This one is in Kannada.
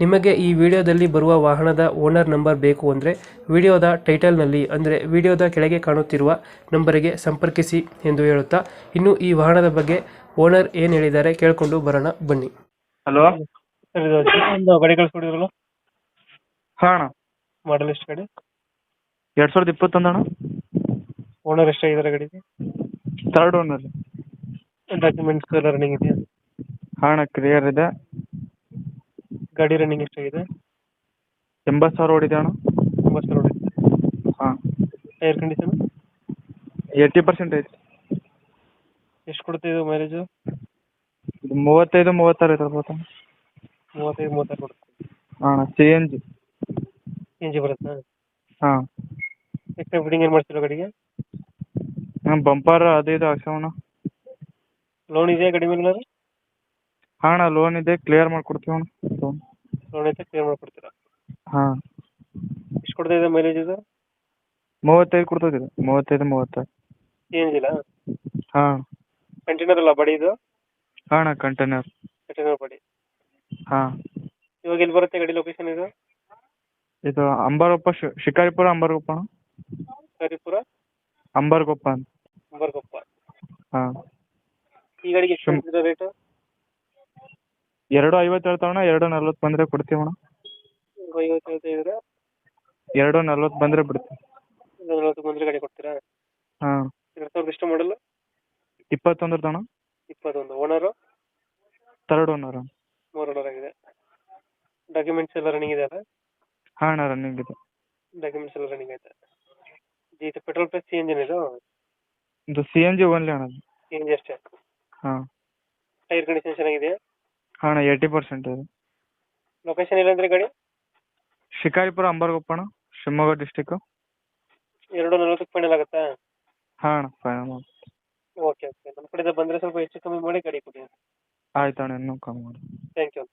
ನಿಮಗೆ ಈ ವಿಡಿಯೋದಲ್ಲಿ ಬರುವ ವಾಹನದ ಓನರ್ ನಂಬರ್ ಬೇಕು ಅಂದರೆ ವಿಡಿಯೋದ ಟೈಟಲ್ನಲ್ಲಿ ಅಂದರೆ ವಿಡಿಯೋದ ಕೆಳಗೆ ಕಾಣುತ್ತಿರುವ ನಂಬರಿಗೆ ಸಂಪರ್ಕಿಸಿ ಎಂದು ಹೇಳುತ್ತಾ ಇನ್ನು ಈ ವಾಹನದ ಬಗ್ಗೆ ಓನರ್ ಏನು ಹೇಳಿದ್ದಾರೆ ಕೇಳಿಕೊಂಡು ಬರೋಣ ಬನ್ನಿ. ಹಲೋ? ಒಂದು ಗಾಡಿ ಕಳಿಸ್ಕೊಡಿದ್ರಲ್ಲ? ಹಾಂ ಅಣ್ಣ. ಮಾಡಲ್ ಎಷ್ಟು ಗಾಡಿ? ಎರಡು ಸಾವಿರದ ಇಪ್ಪತ್ತೊಂದು ಅಣ್ಣ. ಓನರ್ ಎಷ್ಟಾಗಿದ್ದಾರೆ ಗಾಡಿಗೆ? ತರ್ಡ್ ಓನರ್ ಡಾಕ್ಯುಮೆಂಟ್ಸ್ ಎಲ್ಲ ರನ್ನಿಂಗ್ ಇದೆಯಾ? ಹಾಂ ಅಣ್ಣ ಕ್ಲಿಯರ್ ಇದೆ. ಗಾಡಿ ರನ್ನಿಂಗ್ ಎಷ್ಟಾಗಿದೆ? ಎಂಬತ್ತು ಸಾವಿರ ಹೊಡಿದೆ ಅಣ್ಣ. ಒಂಬತ್ತು ಸಾವಿರ ಹೊಡಿದೆ ಹಾಂ. ಟೈರ್ ಕಂಡೀಷನ್ ಏಯ್ಟಿ ಪರ್ಸೆಂಟ್ ಐತಿ. ಎಷ್ಟು ಕೊಡುತ್ತೆ ಇದು ಮೈಲೇಜು ಇದು ಮೂವತ್ತೈದು ಮೂವತ್ತಾರು ಐತೆ ಬರ್ತಾ ಮೂವತ್ತೈದು ಮೂವತ್ತಾರು ಕೊಡುತ್ತೆ. ಹಾಂ ಸಿ ಎನ್ ಜಿ ಇಂಜಿ ಬರುತ್ತಾ? ಹಾಂ. ಎಕ್ಸ್ಟ್ರಾ ಫಿಟ್ಟಿಂಗ್ ಏನು ಮಾಡ್ತಿರೋ ಗಾಡಿಗೆ? ಹಾಂ ಬಂಪರ್ ಅದು ಇದು ಹಾಕ್ಸೋಣ ಲೋನ್ ಇದೆಯಾ ಗಾಡಿ ಮೇಲೆ? ಹಾಂ ಅಣ್ಣ ಲೋನ್ ಇದೆ ಕ್ಲಿಯರ್ ಮಾಡ್ಕೊಡ್ತೀವಿ ಅಣ್ಣ ಲೋನ್ ಲೋನ್ ಐತೆ ಕ್ಲಿಯರ್ ಮಾಡ್ಕೊಡ್ತೀರಾ? ಹಾಂ. ಎಷ್ಟು ಕೊಡ್ತಾ ಇದೆ ಮೈಲೇಜ್ ಇದು? ಮೂವತ್ತೈದು ಕೊಡ್ತದೆ ಇದು ಮೂವತ್ತೈದು ಮೂವತ್ತಾರು. ಇಲ್ಲ? ಹಾಂ. ಕಂಟೈನರ್ ಅಲ್ಲ ಬಡಿ ಇದು? ಹಾಂ ಅಣ್ಣ ಕಂಟೈನರ್ ಕಂಟೈನರ್ ಬಡಿ. ಹಾಂ. ಇವಾಗ ಎಲ್ಲಿ ಬರುತ್ತೆ ಗಾಡಿ ಲೊಕೇಶನ್ ಇದು? ಇದು ಅಂಬಾರಪ್ಪ ಶಿ ಶಿಕಾರಿಪುರ ಅಂಬಾರಗೊಪ್ಪ ಅಣ್ಣ ಹರಿಪುರ ಅಂಬಾರಗೊಪ್ಪ ಅಂತ ಹಾಂ. ಈ ಗಾಡಿಗೆ ಎಷ್ಟು ರೇಟು ಎರಡು ಐವತ್ತು ಹೇಳ್ತಾವಣ್ಣ ಎರಡು ನಲ್ವತ್ತು ಬಂದರೆ ಕೊಡ್ತೀವಿ ಅಣ್ಣ. ಐವತ್ತು ಹೇಳ್ತಿದ್ರೆ ಎರಡು ನಲ್ವತ್ತು ಬಂದರೆ ಬಿಡ್ತೀವಿ. ನಲವತ್ತು ಬಂದರೆ ಗಾಡಿ ಕೊಡ್ತೀರಾ? ಹಾಂ. ಎರಡು ಸಾವಿರದ ಎಷ್ಟು ಮಾಡಲ್ಲ ಇಪ್ಪತ್ತೊಂದರ ತಣ ಇಪ್ಪತ್ತೊಂದು. ಓನರು? ತರ್ಡ್ ಓನರ್ ಮೂರು ಓನರ್ ಆಗಿದೆ. ಡಾಕ್ಯುಮೆಂಟ್ಸ್ ಎಲ್ಲ ರನ್ನಿಂಗ್ ಇದೆ ಅಲ್ಲ? ಹಾಂ ಅಣ್ಣ ರನ್ನಿಂಗ್ ಇದೆ. ಡಾಕ್ಯುಮೆಂಟ್ಸ್ ಎಲ್ಲ ರನ್ನಿಂಗ್ ಐತೆ. ಇದು ಪೆಟ್ರೋಲ್ ಪ್ಲಸ್ ಸಿ ಎಂಜಿನ್ ಇದು? ಇದು ಸಿ ಎನ್ ಜಿ ಓನ್ಲಿ ಅಣ್ಣ ಸಿ ಎನ್ ಜಿ ಅಷ್ಟೇ? ಹಾಂ. ಟೈರ್ ಕಂಡೀಷನ್ ಚೆನ್ನಾಗಿದೆಯಾ? ಹಾಂ ಅಣ್ಣ ಏಯ್ಟಿ ಪರ್ಸೆಂಟ್ ಇದೆ ಲೊಕೇಶನ್ ಇಲ್ಲಂದ್ರೆ ಗಾಡಿ? ಶಿಕಾರಿಪುರ ಅಂಬಾರಗೊಪ್ಪ ಅಣ್ಣ ಶಿವಮೊಗ್ಗ ಡಿಸ್ಟಿಕ್ಕು ಎರಡು ನಲವತ್ತಕ್ಕೆ ಫೈನಲ್ ಆಗುತ್ತಾ? ಹಾಂ ಅಣ್ಣ ಫೈನಲ್ ಮಾಡಿ ಓಕೆ ಓಕೆ ನಮ್ಮ ಕಡೆಯಿಂದ ಬಂದರೆ ಸ್ವಲ್ಪ ಹೆಚ್ಚು ಕಮ್ಮಿ ಮಾಡಿ ಗಾಡಿ ಕೊಡಿ. ಆಯ್ತು ಅಣ್ಣ ಇನ್ನೂ ಕಮ್ಮಿ ಮಾಡಿ. Thank you